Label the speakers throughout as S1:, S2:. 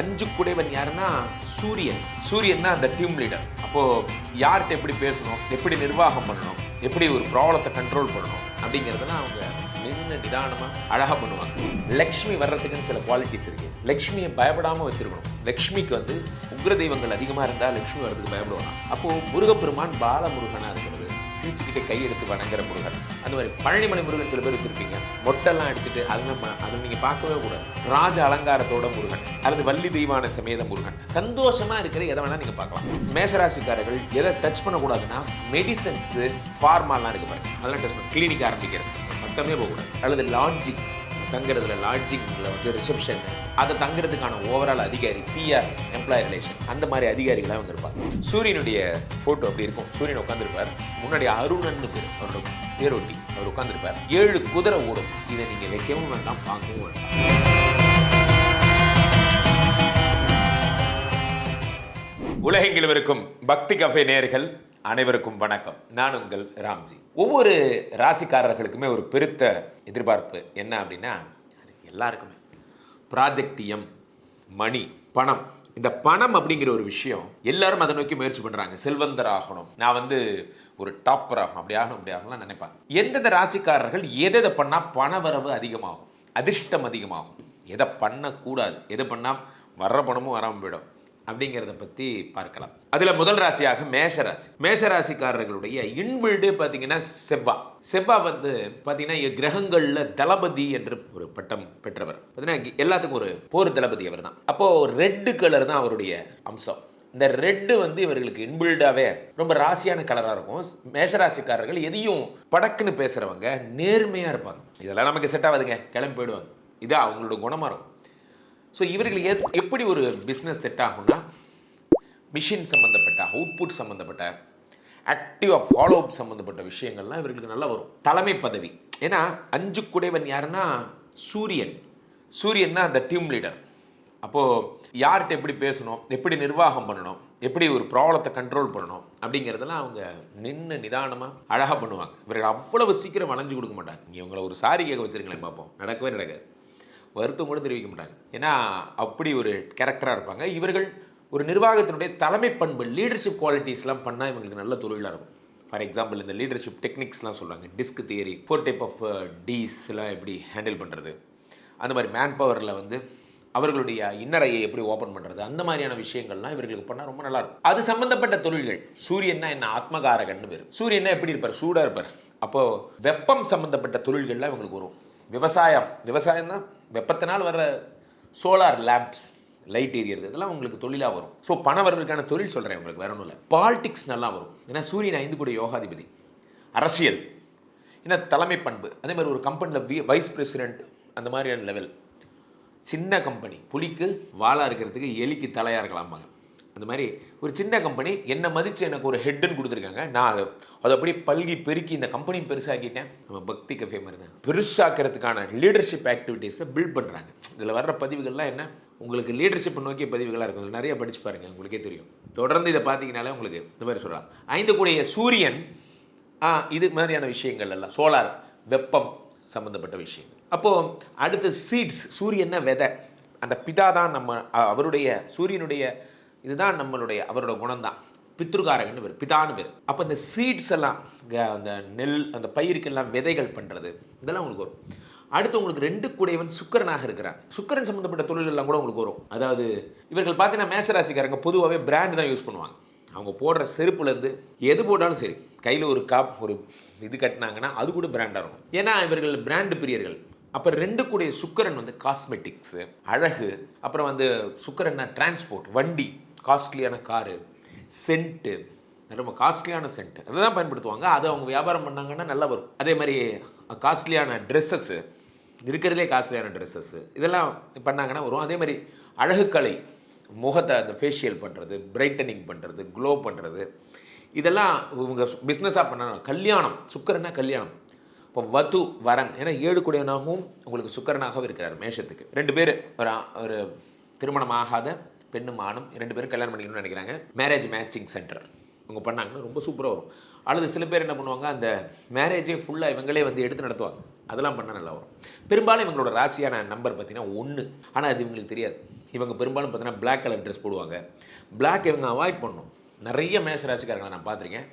S1: அஞ்சு குடைவன் யாருன்னா சூரியன். சூரியன் தான் அந்த டீம் லீடர் அப்போது யார்கிட்ட எப்படி பேசணும்? எப்படி நிர்வாகம் பண்ணணும்? எப்படி ஒரு ப்ராப்ளத்தை கண்ட்ரோல் பண்ணணும்? அப்படிங்கிறதெல்லாம் அவங்க நின்று நிதானமாக அழகாக பண்ணுவாங்க. லக்ஷ்மி வர்றதுக்குன்னு சில குவாலிட்டிஸ் இருக்குது லக்ஷ்மியை பயப்படாமல் வச்சுருக்கணும். லக்ஷ்மிக்கு வந்து உக்ர தெய்வங்கள் அதிகமாக இருந்தால் லக்ஷ்மி வர்றதுக்கு பயப்படுவாங்க. அப்போது முருகப்பெருமான் பாலமுருகனாக பாலமுருகனா இருக்கிறது கை கையெடுத்து வணங்குற முருகன். அந்த மாதிரி பழனிமலை முருகன் சில பேர் வச்சுருப்பீங்க. மொட்டெல்லாம் எடுத்துட்டு அது ப- அதை பார்க்கவே கூடாது. ராஜ அலங்காரத்தோட முருகன் அல்லது வள்ளி தெய்வான சமேத முருகன். சந்தோஷமா இருக்கிற எதை வேணா நீங்க பார்க்கலாம். மேசராசிக்காரர்கள் எதை டச் பண்ணக்கூடாதுன்னா மெடிசன்ஸ் ஃபார்மாலாம் இருக்கு பாருங்க. அதெல்லாம் டச் பண்ண கிளினிக் ஆரம்பிக்கிறது. பக்கமே போகக்கூடாது. அல்லது லாட்ஜிங் தங்குறதுல லாட்ஜிங்கில் வந்து ரிசப்ஷன் அதை தங்குறதுக்கான ஓவரால் அதிகாரி பிஆர் எம்ப்ளாயி ரிலேஷன் அந்த மாதிரி அதிகாரிகளாக அவங்க சூரியனுடைய ஃபோட்டோ அப்படி இருக்கும். சூரியன் உட்காந்துருப்பார் முன்னாடி அருணன்னு பேர் அவரோட பேரொட்டி அவர் உட்காந்துருப்பார் ஏழு குதிரை ஓடும். இதை நீங்கள் வைக்கவும் வேண்டாம் பார்க்கவும் வேண்டாம். உலகெங்கிலும் இருக்கும் பக்தி கஃபே நேர்கள் அனைவருக்கும் வணக்கம். நான் உங்கள் ராம்ஜி. ஒவ்வொரு ராசிக்காரர்களுக்குமே ஒரு பெருத்த எதிர்பார்ப்பு என்ன அப்படின்னா அது எல்லாருக்குமே. ப்ராஜெக்ட் எம் மணி பணம். இந்த பணம் அப்படிங்கிற ஒரு விஷயம் எல்லாரும் அதை நோக்கி முயற்சி பண்ணுறாங்க செல்வந்தர் ஆகணும் நான் வந்து ஒரு டாப்பர் ஆகணும். அப்படி ஆகணும் அப்படி ஆகணும்லாம் நினைப்பாங்க எந்தெந்த ராசிக்காரர்கள் எதை எதை பண்ணால் பண வரவு அதிகமாகும்? அதிர்ஷ்டம் அதிகமாகும். எதை பண்ணக்கூடாது. எதை பண்ணால் வர்ற பணமும் வராமல் போயிடும். அப்படிங்கிறத பற்றி பார்க்கலாம். அதில் முதல் ராசியாக மேஷராசி ராசி. மேஷ ராசிக்காரர்களுடைய இன்பில்டு பார்த்தீங்கன்னா செவ்வா. செவ்வா வந்து பார்த்தீங்கன்னா கிரகங்களில் தளபதி என்று ஒரு பட்டம் பெற்றவர். பார்த்தீங்கன்னா எல்லாத்துக்கும் ஒரு போர் தளபதி அவர் தான் அப்போது ரெட்டு கலர் தான் அவருடைய அம்சம். இந்த ரெட்டு வந்து இவர்களுக்கு இன்பில்டாவே ரொம்ப ராசியான கலராக இருக்கும். மேஷராசிக்காரர்கள் எதையும் படக்குன்னு பேசுகிறவங்க நேர்மையாக இருப்பாங்க. இதெல்லாம் நமக்கு செட் ஆகாதுங்க. கிளம்பி போயிடுவாங்க. இது அவங்களோட குணமாக இருக்கும். ஸோ இவர்களுக்கு எத் எப்படி ஒரு பிஸ்னஸ் செட் ஆகும்னா மிஷின் சம்மந்தப்பட்ட அவுட்புட் சம்மந்தப்பட்ட ஆக்டிவாக ஃபாலோ அப் சம்மந்தப்பட்ட விஷயங்கள்லாம் இவர்களுக்கு நல்லா வரும். தலைமை பதவி. ஏன்னா அஞ்சு குடைவன் யாருன்னா சூரியன். சூரியன் தான் அந்த டீம் லீடர் அப்போது யார்கிட்ட எப்படி பேசணும் எப்படி நிர்வாகம் பண்ணணும் எப்படி ஒரு ப்ராப்ளத்தை கண்ட்ரோல் பண்ணணும் அப்படிங்கிறதெல்லாம் அவங்க நின்று நிதானமாக அழகாக பண்ணுவாங்க. இவர்கள் அவ்வளவு சீக்கிரம் வளைஞ்சு கொடுக்க மாட்டாங்க. இவங்களை ஒரு சாரி கேட்க வச்சுருங்களேன் பார்ப்போம் நடக்கவே நடக்காது. வருத்தம் கூட தெரிவிக்க மாட்டாங்க. ஏன்னா அப்படி ஒரு கேரக்டராக இருப்பாங்க. இவர்கள் ஒரு நிர்வாகத்தினுடைய தலைமை பண்பு லீடர்ஷிப் குவாலிட்டிஸ்லாம் பண்ணால் இவங்களுக்கு நல்ல தொழிலாக இருக்கும். ஃபார் எக்ஸாம்பிள் இந்த லீடர்ஷிப் டெக்னிக்ஸ்லாம் சொல்கிறாங்க DISC theory four type of டீஸ்லாம் எப்படி ஹேண்டில் பண்ணுறது அந்த மாதிரி மேன் பவரில் வந்து அவர்களுடைய இன்னரையை எப்படி ஓப்பன் பண்ணுறது அந்த மாதிரியான விஷயங்கள்லாம் இவர்களுக்கு பண்ணால் ரொம்ப நல்லாயிருக்கும் அது சம்மந்தப்பட்ட தொழில்கள். சூரியன்னா என்ன? ஆத்மகாரகன்னு பேர். சூரியன்னா எப்படி இருப்பார்? சூடாக இருப்பார். அப்போது வெப்பம் சம்மந்தப்பட்ட தொழில்கள்லாம் இவங்களுக்கு வரும். விவசாயம். விவசாயம் தான் வெப்பத்தினால் வர்ற சோலார் லேம்ப்ஸ் லைட் எரியறது இதெல்லாம் உங்களுக்கு தொழிலாக வரும். ஸோ பண வரவுக்கான தொழில் சொல்கிறேன் உங்களுக்கு வேற ஒன்றும் இல்லை பாலிடிக்ஸ் நல்லா வரும். ஏன்னா சூரியன் ஐந்து கூட யோகாதிபதி. அரசியல். ஏன்னா தலைமை பண்பு. அதே மாதிரி ஒரு கம்பெனியில் வைஸ் பிரசிடென்ட் அந்த மாதிரியான லெவல் சின்ன கம்பெனி. புலிக்கு வாளாக இருக்கிறதுக்கு எலிக்கு தலையாக இருக்கலாமாங்க அந்த மாதிரி ஒரு சின்ன கம்பெனி என்னை மதித்து எனக்கு ஒரு ஹெட்டுன்னு கொடுத்துருக்காங்க. நான் அதை அதை அப்படியே பல்கி பெருக்கி இந்த கம்பெனி பெருசாக்கிட்டேன். நம்ம பக்தி கஃபே மாதிரி தான். பெருசாக்கிறதுக்கான லீடர்ஷிப் ஆக்டிவிட்டீஸை பில்ட் பண்ணுறாங்க இதில் வர்ற பதிவுகள்லாம் என்ன? உங்களுக்கு லீடர்ஷிப் நோக்கிய பதிவுகளாக இருக்கும். நிறைய படிச்சு பாருங்கள் உங்களுக்கே தெரியும். தொடர்ந்து இதை பார்த்தீங்கனாலே உங்களுக்கு இந்த மாதிரி சொல்கிறான் ஐந்து கூடிய சூரியன் ஆ இது மாதிரியான விஷயங்கள் எல்லாம். சோலார் வெப்பம் சம்மந்தப்பட்ட விஷயங்கள். அப்போது அடுத்து சீட்ஸ் சூரியன்னா விதை? அந்த பிதா தான் நம்ம அவருடைய சூரியனுடைய இதுதான் நம்மளுடைய அவரோட குணம்தான். பித்ருகாரகன்னு பேர் பிதான்னு பேர். அப்போ இந்த சீட்ஸ் எல்லாம் அந்த நெல் அந்த பயிருக்கெல்லாம் விதைகள் பண்ணுறது இதெல்லாம் உங்களுக்கு வரும். அடுத்து உங்களுக்கு ரெண்டு கூடையவன் சுக்கரனாக இருக்கிறான். சுக்கரன் சம்மந்தப்பட்ட தொழிலெல்லாம் கூட உங்களுக்கு வரும். அதாவது இவர்கள் பார்த்தீங்கன்னா மேசராசிக்காரங்க பொதுவாகவே பிராண்ட் தான் யூஸ் பண்ணுவாங்க. அவங்க போடுற செருப்புலேருந்து எது போட்டாலும் சரி கையில் ஒரு காப் ஒரு இது கட்டினாங்கன்னா அது கூட பிராண்டாக இருக்கும். ஏன்னா இவர்கள் பிராண்டு பிரியர்கள். அப்போ ரெண்டு கூடிய சுக்கரன் வந்து காஸ்மெட்டிக்ஸு அழகு அப்புறம் வந்து சுக்கரன்னா டிரான்ஸ்போர்ட் வண்டி. காஸ்ட்லியான காரு சென்ட்டு. ரொம்ப காஸ்ட்லியான சென்ட் அதை தான் பயன்படுத்துவாங்க. அதை அவங்க வியாபாரம் பண்ணாங்கன்னா நல்லா வரும். அதே மாதிரி காஸ்ட்லியான ட்ரெஸ்ஸஸ்ஸு இருக்கிறதுலே காஸ்ட்லியான ட்ரெஸ்ஸஸ்ஸு இதெல்லாம் பண்ணாங்கன்னா வரும். அதே மாதிரி அழகுக்கலை முகத்தை அந்த ஃபேஷியல் பண்ணுறது பிரைட்டனிங் பண்ணுறது க்ளோ பண்ணுறது இதெல்லாம் இவங்க பிஸ்னஸாக பண்ணணும் கல்யாணம் சுக்கரன்னா கல்யாணம். இப்போ வது வரன். ஏன்னா ஏழு குடையனாகவும் உங்களுக்கு சுக்கரனாகவும் இருக்கிறார் மேஷத்துக்கு. ரெண்டு பேர் ஒரு ஒரு திருமணம் ஆகாத பெண்ணும் ஆணும் ரெண்டு பேரும் கல்யாணம் பண்ணிக்கணும்னு நினைக்கிறாங்க. மேரேஜ் மேட்சிங் சென்டர் இவங்க பண்ணாங்கன்னா ரொம்ப சூப்பராக வரும். அல்லது சில பேர் என்ன பண்ணுவாங்க அந்த மேரேஜே ஃபுல்லாக இவங்களே வந்து எடுத்து நடத்துவாங்க. அதெல்லாம் பண்ணால் நல்லா வரும். பெரும்பாலும் இவங்களோட ராசியான நம்பர் பார்த்தீங்கன்னா ஒன்று ஆனால் அது இவங்களுக்கு தெரியாது. இவங்க பெரும்பாலும் பார்த்தீங்கன்னா பிளாக் கலர் ட்ரெஸ் போடுவாங்க. பிளாக் இவங்க அவாய்ட் பண்ணணும் நிறைய மேஷ ராசிக்காரங்களை நான் பார்த்துருக்கேன்.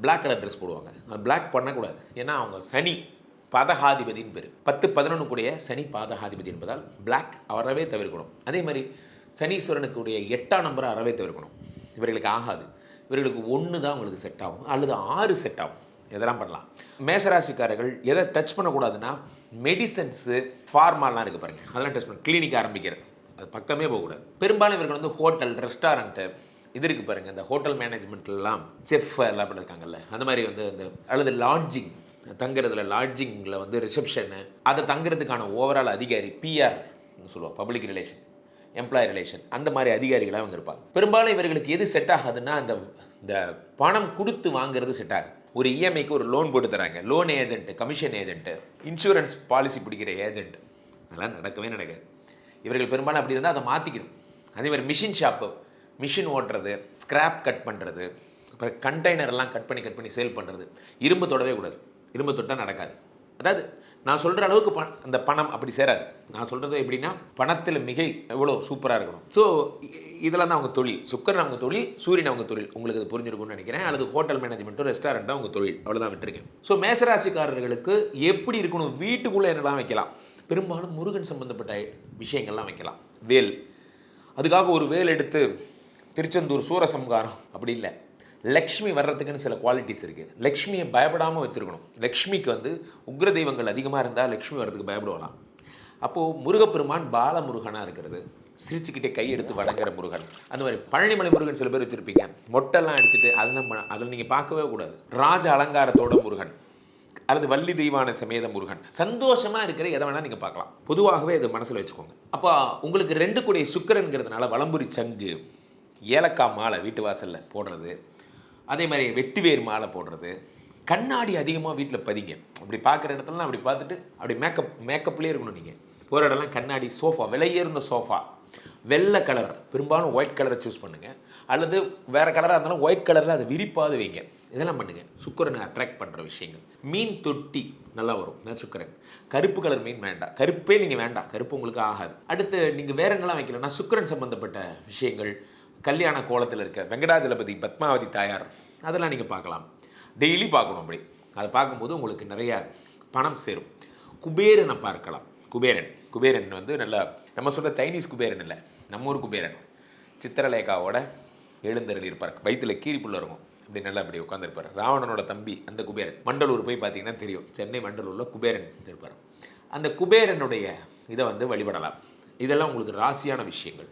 S1: பிளாக் கலர் ட்ரெஸ் போடுவாங்க. பிளாக் பண்ணக்கூடாது. ஏன்னா அவங்க சனி பாதகாதிபதியின் பேர். பத்து பதினொன்று கூடிய சனி பாதகாதிபதி என்பதால் பிளாக் அவரவே தவிர்க்கணும். அதே மாதிரி சனீஸ்வரனுக்குடைய எட்டாம் நம்பரை அறவே தவிர்க்கணும். இவர்களுக்கு ஆகாது. இவர்களுக்கு ஒன்று தான் உங்களுக்கு செட் ஆகும். அல்லது ஆறு செட் ஆகும். இதெல்லாம் பண்ணலாம். மேசராசிக்காரர்கள் எதை டச் பண்ணக்கூடாதுன்னா மெடிசன்ஸு ஃபார்மாலாம் இருக்குது பாருங்க. அதெல்லாம் டச் பண்ண கிளினிக் ஆரம்பிக்கிறது. அது பக்கமே போகக்கூடாது. பெரும்பாலும் இவர்கள் வந்து ஹோட்டல் ரெஸ்டாரண்ட்டு இது இருக்குது பாருங்கள் இந்த ஹோட்டல் மேனேஜ்மெண்ட்லாம் செஃப் எல்லாம் பண்ணி இருக்காங்கல்ல. அந்த மாதிரி வந்து அந்த அல்லது லாட்ஜிங் தங்குறதுல லாட்ஜிங்கில் வந்து ரிசப்ஷனு அதை தங்குறதுக்கான ஓவரால் அதிகாரி பிஆர் சொல்லுவோம் பப்ளிக் ரிலேஷன் எம்ப்ளாயி ரிலேஷன் அந்த மாதிரி அதிகாரிகளாக அவங்க இருப்பாங்க பெரும்பாலும் இவர்களுக்கு எது செட் ஆகாதுன்னா அந்த இந்த பணம் கொடுத்து வாங்குறது செட் ஆகும் ஒரு இஎம்ஐக்கு ஒரு லோன் போட்டு தராங்க. Loan agent commission agent insurance policy பிடிக்கிற ஏஜென்ட் அதெல்லாம் நடக்கவே நடக்காது. இவர்கள் பெரும்பாலும் அப்படி இருந்தால் அதை மாற்றிக்கணும் அதே மாதிரி மிஷின் ஷாப்பு மிஷின் ஓட்டுறது ஸ்க்ராப் கட் பண்ணுறது அப்புறம் கண்டெய்னர் எல்லாம் கட் பண்ணி கட் பண்ணி சேல் பண்ணுறது இரும்பு தொடவே கூடாது. இரும்பு தொட்டால் நடக்காது. அதாவது நான் சொல்கிற அளவுக்கு பண அந்த பணம் அப்படி சேராது. நான் சொல்கிறது எப்படின்னா பணத்தில் மிகை எவ்வளோ சூப்பராக இருக்கணும். ஸோ இதெல்லாம் தான் அவங்க தொழில். சுக்கரன் அவங்க தொழில் சூரியன் அவங்க தொழில். உங்களுக்கு அது புரிஞ்சிருக்கும்னு நினைக்கிறேன். அல்லது ஹோட்டல் மேனேஜ்மெண்ட்டும் ரெஸ்டாரண்ட்டும் அவங்க தொழில். அவ்வளோதான் விட்டுருக்கேன். ஸோ மேசராசிக்காரர்களுக்கு எப்படி இருக்கணும்? வீட்டுக்குள்ளே என்னெல்லாம் வைக்கலாம்? பெரும்பாலும் முருகன் சம்பந்தப்பட்ட விஷயங்கள்லாம் வைக்கலாம். வேல். அதுக்காக ஒரு வேல் எடுத்து திருச்செந்தூர் சூரசம்காரம் அப்படி இல்லை. லக்ஷ்மி வர்றதுக்குன்னு சில குவாலிட்டிஸ் இருக்குது லக்ஷ்மியை பயப்படாமல் வச்சுருக்கணும். லக்ஷ்மிக்கு வந்து உக்ர தெய்வங்கள் அதிகமாக இருந்தால் லக்ஷ்மி வர்றதுக்கு பயப்படுவலாம் அப்போது முருகப்பெருமான் பாலமுருகனாக இருக்கிறது. சிரிச்சுக்கிட்டே கை எடுத்து வணங்குற முருகன். அந்த மாதிரி பழனிமலை முருகன் சில பேர் வச்சுருப்பீங்க. மொட்டெல்லாம் அடிச்சுட்டு அதெல்லாம் அதில் நீங்கள் பார்க்கவே கூடாது. ராஜ அலங்காரத்தோட முருகன். அல்லது வள்ளி தெய்வான சமேத முருகன். சந்தோஷமாக இருக்கிற எதை வேணால் நீங்கள் பார்க்கலாம். பொதுவாகவே இது மனசில் வச்சுக்கோங்க. அப்போ உங்களுக்கு ரெண்டு கூடிய சுக்கரன்கிறதுனால வளம்புரி சங்கு ஏலக்காய் மாலை வீட்டு வாசலில் போடுறது அதே மாதிரி வெட்டிவேர் மாலை போடுறது. கண்ணாடி அதிகமாக வீட்டில் பதிங்க. அப்படி பார்க்குற இடத்துலலாம் அப்படி பார்த்துட்டு அப்படி மேக்கப் மேக்கப்லேயே இருக்கணும் நீங்கள் போகிற இடம்லாம் கண்ணாடி சோஃபா விலையேறுந்த சோஃபா வெள்ளை கலர் பெரும்பாலும் ஒயிட் கலரை சூஸ் பண்ணுங்கள் அல்லது வேறு கலராக இருந்தாலும் ஒயிட் கலரில் அதை விரிப்பாது வைங்க. இதெல்லாம் பண்ணுங்கள் சுக்கரனை அட்ராக்ட் பண்ணுற விஷயங்கள். மீன் தொட்டி நல்லா வரும். நான் சுக்கரன். கருப்பு கலர் மீன் வேண்டாம். கருப்பே நீங்கள் வேண்டாம். கருப்பு உங்களுக்கு ஆகாது. அடுத்து நீங்கள் வேற என்னெல்லாம் வைக்கலன்னா சுக்கரன் சம்மந்தப்பட்ட விஷயங்கள். கல்யாண கோலத்தில் இருக்க வெங்கடாஜலபதி பத்மாவதி தாயார் அதெல்லாம் நீங்கள் பார்க்கலாம். டெய்லி பார்க்கணும் அப்படி. அதை பார்க்கும்போது உங்களுக்கு நிறைய பணம் சேரும். குபேரனை பார்க்கலாம். குபேரன். குபேரன் வந்து நல்லா நம்ம சொல்கிற சைனீஸ் குபேரன் இல்லை நம்ம ஊர் குபேரன். சித்திரலேகாவோட எழுந்தருளி இருப்பார். வயிற்றில் கீரிப்புள்ள இருக்கும். அப்படி நல்லா அப்படி உட்காந்துருப்பார் ராவணனோட தம்பி அந்த குபேரன். மண்டலூர் போய் பார்த்தீங்கன்னா தெரியும். சென்னை மண்டலூரில் குபேரன் இருப்பார். அந்த குபேரனுடைய இதை வந்து வழிபடலாம். இதெல்லாம் உங்களுக்கு ராசியான விஷயங்கள்.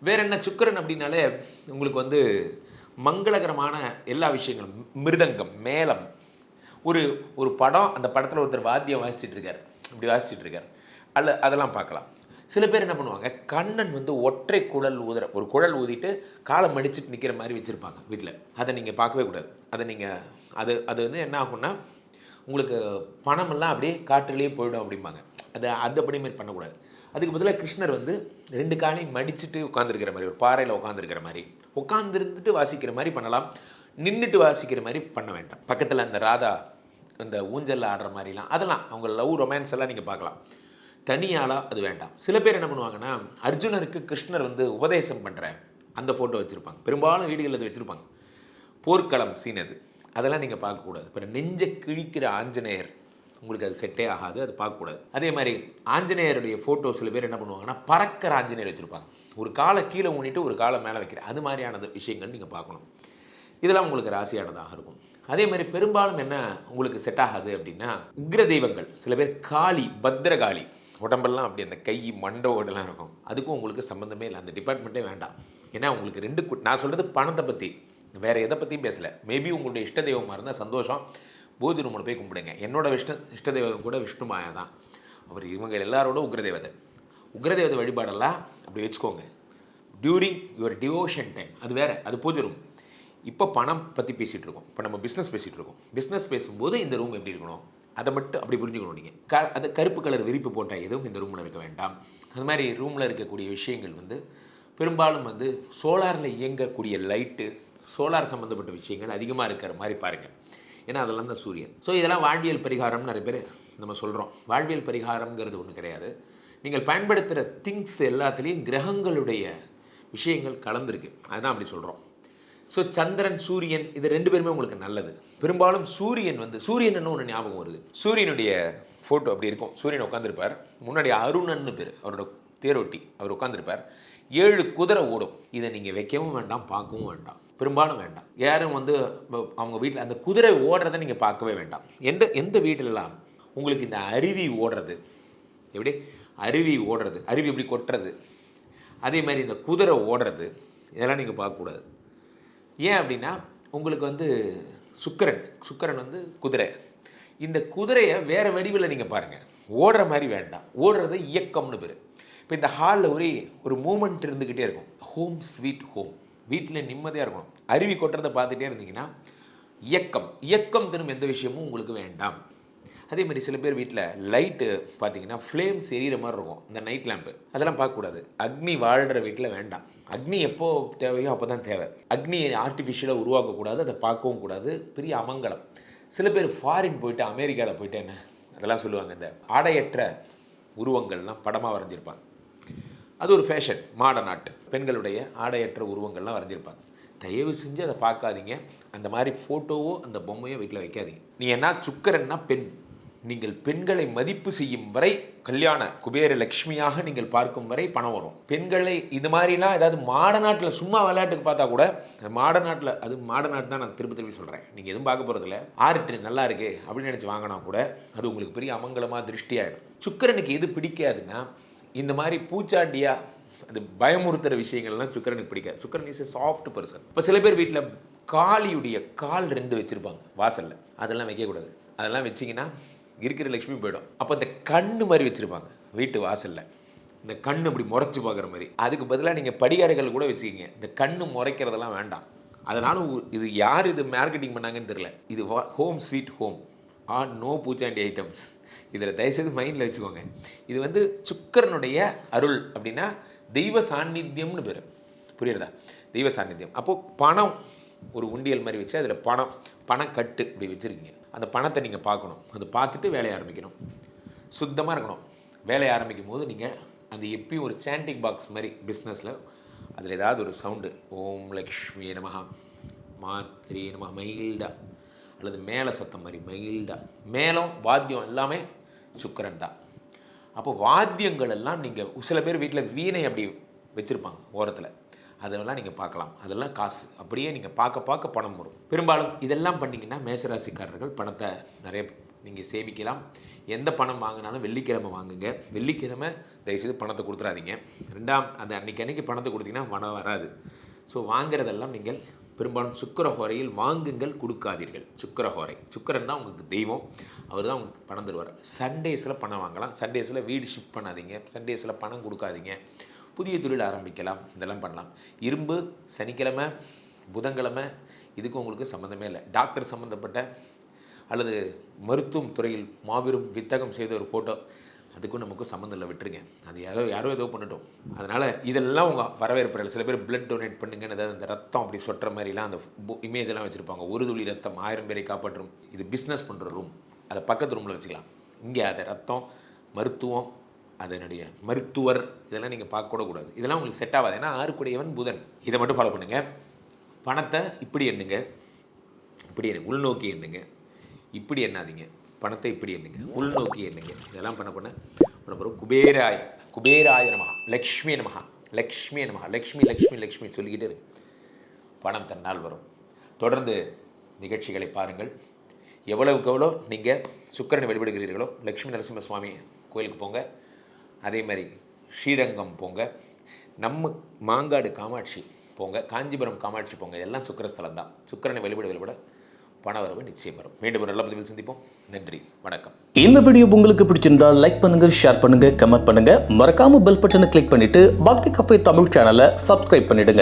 S1: வேற என்ன சுக்கிரன் அப்படின்னாலே உங்களுக்கு வந்து மங்களகரமான எல்லா விஷயங்களும். மிருதங்கம் மேளம். ஒரு ஒரு படம் அந்த படத்தில் ஒருத்தர் வாத்தியம் வாசிச்சுட்டு இருக்கார். இப்படி வாசிச்சுட்டு இருக்கார். அல்ல அதெல்லாம் பார்க்கலாம். சில பேர் என்ன பண்ணுவாங்க கண்ணன் வந்து ஒற்றை குழல் ஊதுற ஒரு குழல் ஊதிட்டு காலை மடிச்சிட்டு நிற்கிற மாதிரி வச்சுருப்பாங்க வீட்டில் அதை நீங்கள் பார்க்கவே கூடாது. அதை நீங்கள் அது அது வந்து என்ன ஆகும்னா உங்களுக்கு பணமெல்லாம் அப்படியே காற்றுலேயே போயிடும் அப்படிம்பாங்க. அது அது அப்படி மாதிரி பண்ணக்கூடாது. அதுக்கு பதிலாக கிருஷ்ணர் வந்து ரெண்டு காலையும் மடிச்சுட்டு உட்காந்துருக்கிற மாதிரி ஒரு பாறையில் உட்காந்துருக்கிற மாதிரி உட்காந்துருந்துட்டு வாசிக்கிற மாதிரி பண்ணலாம். நின்றுட்டு வாசிக்கிற மாதிரி பண்ண வேண்டாம். பக்கத்தில் அந்த ராதா அந்த ஊஞ்சலில் ஆடுற மாதிரிலாம் அதெல்லாம் அவங்க லவ் ரொமான்ஸ் எல்லாம் நீங்கள் பார்க்கலாம். தனியாளாக அது வேண்டாம். சில பேர் என்ன பண்ணுவாங்கன்னா அர்ஜுனருக்கு கிருஷ்ணர் வந்து உபதேசம் பண்ணுற அந்த ஃபோட்டோ வச்சுருப்பாங்க. பெரும்பாலும் வீடுகளில் அது வச்சுருப்பாங்க. போர்க்களம் சீன் அது. அதெல்லாம் நீங்கள் பார்க்கக்கூடாது இப்போ நெஞ்ச கிழிக்கிற ஆஞ்சநேயர் உங்களுக்கு அது செட்டே ஆகாது அது பார்க்கக்கூடாது. அதே மாதிரி ஆஞ்சநேயருடைய ஃபோட்டோ சில பேர் என்ன பண்ணுவாங்கன்னா பறக்கிற ஆஞ்சநேயர் வச்சுருப்பாங்க. ஒரு காலை கீழே ஊனிட்டு ஒரு காலை மேலே வைக்கிற அது மாதிரியானது விஷயங்கள் நீங்கள் பார்க்கணும். இதெல்லாம் உங்களுக்கு ராசியானதாக இருக்கும். அதே மாதிரி பெரும்பாலும் என்ன உங்களுக்கு செட் ஆகாது அப்படின்னா உக்ர தெய்வங்கள் சில பேர் காளி பத்ரகாளி உடம்பெல்லாம் அப்படி அந்த கை மண்டோடெல்லாம் இருக்கும். அதுக்கும் உங்களுக்கு சம்மந்தமே இல்லை. அந்த டிபார்ட்மெண்ட்டே வேண்டாம். ஏன்னா உங்களுக்கு ரெண்டு நான் சொல்கிறது பணத்தை பற்றி வேறு எதை பற்றியும் பேசலை. மேபி உங்களுடைய இஷ்ட தெய்வமாக இருந்தால் சந்தோஷம். பூஜை ரூமில் போய் கும்பிடுங்க. என்னோட விஷ்ணு இஷ்ட தெய்வம் கூட விஷ்ணு மாயா தான். அவர் இவங்க எல்லாரோட உக்ரதேவதை. உக்ரதேவதை வழிபாடெல்லாம் அப்படி வச்சுக்கோங்க. டியூரிங் யுவர் டிவோஷன் டைம் அது வேறு அது பூஜை ரூம் இப்போ பணம் பற்றி பேசிகிட்டு இருக்கோம் இப்போ நம்ம பிஸ்னஸ் பேசிகிட்டு இருக்கோம் பிஸ்னஸ் பேசும்போது இந்த ரூம் எப்படி இருக்கணும்? அதை மட்டும் அப்படி புரிஞ்சுக்கணும் நீங்கள் க அது கருப்பு கலர் விரிப்பு போட்டால் எதுவும் இந்த ரூமில் இருக்க வேண்டாம். அது மாதிரி ரூமில் இருக்கக்கூடிய விஷயங்கள் வந்து பெரும்பாலும் வந்து சோலாரில் இயங்கக்கூடிய லைட்டு சோலார் சம்மந்தப்பட்ட விஷயங்கள் அதிகமாக இருக்கிற மாதிரி பாருங்கள் ஏன்னா அதெல்லாம் தான் சூரியன். ஸோ இதெல்லாம் வாழ்வியல் பரிகாரம் நிறைய பேர் நம்ம சொல்கிறோம் வாழ்வியல் பரிகாரம்ங்கிறது ஒன்று கிடையாது. நீங்கள் பயன்படுத்துகிற திங்ஸ் எல்லாத்துலேயும் கிரகங்களுடைய விஷயங்கள் கலந்துருக்கு. அதுதான் அப்படி சொல்கிறோம் ஸோ சந்திரன் சூரியன் இது ரெண்டு பேருமே உங்களுக்கு நல்லது. பெரும்பாலும் சூரியன் வந்து சூரியன் ஒன்று ஞாபகம் வருது. சூரியனுடைய ஃபோட்டோ அப்படி இருக்கும். சூரியன் உட்காந்துருப்பார் முன்னாடி அருணன்னு பேர் அவரோட தேரோட்டி அவர் உட்காந்துருப்பார் ஏழு குதிரை ஓடும். இதை நீங்கள் வைக்கவும் வேண்டாம் பார்க்கவும் வேண்டாம். பெரும்பாலும் வேண்டாம். யாரும் வந்து அவங்க வீட்டில் அந்த குதிரை ஓடுறதை நீங்கள் பார்க்கவே வேண்டாம். எந்த எந்த வீட்டிலலாம் உங்களுக்கு இந்த அருவி ஓடுறது? எப்படி? அருவி ஓடுறது. அருவி எப்படி கொட்டுறது? அதே மாதிரி இந்த குதிரை ஓடுறது இதெல்லாம் நீங்கள் பார்க்கக்கூடாது. ஏன் அப்படின்னா உங்களுக்கு வந்து சுக்கிரன் சுக்கிரன் வந்து குதிரை. இந்த குதிரையை வேறு வடிவில் நீங்கள் பாருங்கள் ஓடுற மாதிரி வேண்டாம். ஓடுறது இயக்கம்னு பேர். இப்போ இந்த ஹாலில் ஒரே ஒரு மூமெண்ட் இருந்துக்கிட்டே இருக்கும். ஹோம் ஸ்வீட் ஹோம் வீட்டில் நிம்மதியாக இருக்கணும். அருவி கொட்டுறதை பார்த்துட்டே இருந்தீங்கன்னா இயக்கம் இயக்கம் திரும்ப எந்த விஷயமும் உங்களுக்கு வேண்டாம். அதே மாதிரி சில பேர் வீட்டில் லைட்டு பார்த்தீங்கன்னா ஃப்ளேம்ஸ் எரியிற மாதிரி இருக்கும். இந்த நைட் லேம்பு அதெல்லாம் பார்க்கக்கூடாது. அக்னி வாழ்கிற வீட்டில் வேண்டாம். அக்னி எப்போ தேவையோ அப்போ தான் தேவை அக்னியை ஆர்டிஃபிஷியலாக உருவாக்கக்கூடாது அதை பார்க்கவும் கூடாது. பெரிய அமங்கலம். சில பேர் ஃபாரின் போயிட்டு அமெரிக்காவில் போயிட்டு என்ன? அதெல்லாம் சொல்லுவாங்க. இந்த ஆடையற்ற உருவங்கள்லாம் படமாக வரைஞ்சிருப்பாங்க. அது ஒரு ஃபேஷன் மாடர்ன் ஆர்ட் பெண்களுடைய ஆடையற்ற உருவங்கள்லாம் வரைஞ்சிருப்பாங்க. தயவு செஞ்சு அதை பார்க்காதீங்க. அந்த மாதிரி ஃபோட்டோவோ அந்த பொம்மையோ வீட்டில் வைக்காதீங்க. நீ என்ன சுக்கரன்னா பெண். நீங்கள் பெண்களை மதிப்பு செய்யும் வரை கல்யாண குபேர லக்ஷ்மியாக நீங்கள் பார்க்கும் வரை பணம் வரும். பெண்களை இது மாதிரிலாம் ஏதாவது மாட நாட்டில் சும்மா விளையாட்டுக்கு பார்த்தா கூட மாட நாட்டில் அது மாட நாட்டு தான் நான் திருப்பி திருப்பி சொல்கிறேன் நீங்கள் எதுவும் பார்க்க போகிறதில்ல ஆர்ட் நல்லா இருக்குது அப்படின்னு நினச்சி வாங்கினா கூட அது உங்களுக்கு பெரிய அமங்கலமாக திருஷ்டியாயிடும் சுக்கரனுக்கு எது பிடிக்காதுன்னா இந்த மாதிரி பூச்சாண்டியா அந்த பயமுறுத்துற விஷயங்கள்லாம் சுக்கரனுக்கு பிடிக்காது. சுக்கரன் இஸ் எ சாஃப்ட் பர்சன் இப்போ சில பேர் வீட்டில் காளியுடைய கால் ரெண்டு வச்சுருப்பாங்க வாசலில். அதெல்லாம் வைக்கக்கூடாது. அதெல்லாம் வச்சிங்கன்னா இருக்கிற லக்ஷ்மி போயிடும். அப்போ இந்த கண்ணு மாதிரி வச்சுருப்பாங்க வீட்டு வாசலில். இந்த கண்ணு இப்படி முறைச்சி பார்க்குற மாதிரி. அதுக்கு பதிலாக நீங்கள் படிகாரைகள் கூட வச்சுக்கிங்க. இந்த கண்ணு முறைக்கிறதெல்லாம் வேண்டாம். அதனால உ- இது யார் இது மார்க்கெட்டிங் பண்ணாங்கன்னு தெரியல. இது home sweet home or no பூச்சாண்டி ஐட்டம்ஸ் இதில் தயவுசெய்து மைண்டில் வச்சுக்கோங்க. இது வந்து சுக்கரனுடைய அருள் அப்படின்னா தெய்வ சாநித்தியம்னு பேர். புரியுறதா? தெய்வ சாநித்தியம். அப்போது பணம் ஒரு உண்டியல் மாதிரி வச்சு அதில் பணம் பணக்கட்டு இப்படி வச்சுருக்கீங்க. அந்த பணத்தை நீங்கள் பார்க்கணும். அது பார்த்துட்டு வேலையை ஆரம்பிக்கணும். சுத்தமாக இருக்கணும். வேலையை ஆரம்பிக்கும் போது நீங்கள் அந்த எப்பயும் ஒரு சாண்டிங் பாக்ஸ் மாதிரி பிஸ்னஸில் அதில் ஏதாவது ஒரு சவுண்டு ஓம் லக்ஷ்மி நமஹா. மாத்ரி நமஹா. மைல்டா. அல்லது மேலே சத்தம் மாதிரி மைல்டாக மேளம் வாத்தியம் எல்லாமே சுக்கரன் தான். அப்போ வாத்தியங்கள் எல்லாம் நீங்கள் சில பேர் வீட்டில் வீணை அப்படி வச்சுருப்பாங்க ஓரத்தில். அதெல்லாம் நீங்கள் பார்க்கலாம். அதெல்லாம் காசு. அப்படியே நீங்கள் பார்க்க பார்க்க பணம் வரும். பெரும்பாலும் இதெல்லாம் பண்ணிங்கன்னா மேஷராசிக்காரர்கள் பணத்தை நிறைய நீங்கள் சேமிக்கலாம். எந்த பணம் வாங்கினாலும் வெள்ளிக்கிழமை வாங்குங்க. வெள்ளிக்கிழமை தயவுசெய்து பணத்தை கொடுத்துறாதீங்க. ரெண்டாம் அந்த அன்றைக்கி அன்றைக்கி பணத்தை கொடுத்தீங்கன்னா பணம் வராது. ஸோ வாங்குறதெல்லாம் நீங்கள் பெரும்பாலும் சுக்கரஹோரையில் வாங்குங்கள் கொடுக்காதீர்கள். சுக்கரஹோரை. சுக்கரன் தான் உங்களுக்கு தெய்வம். அவர் தான் உங்களுக்கு பணம் தருவார். சண்டேஸில் பணம் வாங்கலாம். சண்டேஸில் வீடு ஷிஃப்ட் பண்ணாதீங்க. சண்டேஸில் பணம் கொடுக்காதீங்க. புதிய தொழில் ஆரம்பிக்கலாம். இதெல்லாம் பண்ணலாம். இரும்பு சனிக்கிழமை புதன்கிழமை இதுக்கு உங்களுக்கு சம்மந்தமே இல்லை. டாக்டர் சம்மந்தப்பட்ட அல்லது மருத்துவம் துறையில் மாபெரும் வித்தகம் செய்த ஒரு ஃபோட்டோ அதுக்கும் நமக்கும் சம்மந்தம் இல்லை விட்டுருங்க. அது யாரோ யாரோ ஏதோ பண்ணட்டும். அதனால் இதெல்லாம் உங்கள் வரவேற்பு சில பேர் பிளட் டொனேட் பண்ணுங்கன்னு ஏதாவது அந்த ரத்தம் அப்படி சொட்டுற மாதிரிலாம் அந்த இமேஜ் எல்லாம் வச்சுருப்பாங்க. ஒரு துளி ரத்தம் ஆயிரம் பேரை காப்பாற்றும். இது பிஸ்னஸ் பண்ணுற ரூம் அதை பக்கத்து ரூமில் வச்சுக்கலாம். இங்கே அதை ரத்தம் மருத்துவம் அதனுடைய மருத்துவர் இதெல்லாம் நீங்கள் பார்க்க கூடாது. இதெல்லாம் உங்களுக்கு செட் ஆகாது. ஏன்னா ஆறுக்குடையவன் புதன். இதை மட்டும் ஃபாலோ பண்ணுங்கள் பணத்தை இப்படி எண்ணுங்க. இப்படி எண்ணு. உள்நோக்கி எண்ணுங்க. இப்படி எண்ணாதீங்க. பணத்தை இப்படி என்னங்க உள்நோக்கி என்னங்க இதெல்லாம் பண்ண பண்ண அப்புறம் குபேராய் குபேராய நமகா லக்ஷ்மி நமகா லக்ஷ்மி நமகா லக்ஷ்மி லக்ஷ்மி லக்ஷ்மி சொல்லிக்கிட்டே இருக்கு. பணம் தன்னால் வரும். தொடர்ந்து நிகழ்ச்சிகளை பாருங்கள். எவ்வளவுக்கு எவ்வளோ நீங்கள் சுக்கிரனை வழிபடுகிறீர்களோ லக்ஷ்மி நரசிம்ம சுவாமி கோயிலுக்கு போங்க. அதே மாதிரி ஸ்ரீரங்கம் போங்க. நம்ம மாங்காடு காமாட்சி போங்க. காஞ்சிபுரம் காமாட்சி போங்க. எல்லாம் சுக்கிரஸ்தலம் தான் சுக்கிரனை வழிபட வழிபட பணவரவு நிச்சயம் வரும். மீண்டும் ஒரு நல்ல பதிவில் சந்திப்போம். நன்றி. வணக்கம்.
S2: இந்த வீடியோ உங்களுக்கு பிடிச்சிருந்தா லைக் பண்ணுங்க ஷேர் பண்ணுங்க கமெண்ட் பண்ணுங்க. மறக்காம பெல் பட்டனை கிளிக் பண்ணிட்டு பக்தி கஃபே தமிழ் சேனலை சப்ஸ்கிரைப் பண்ணிடுங்க.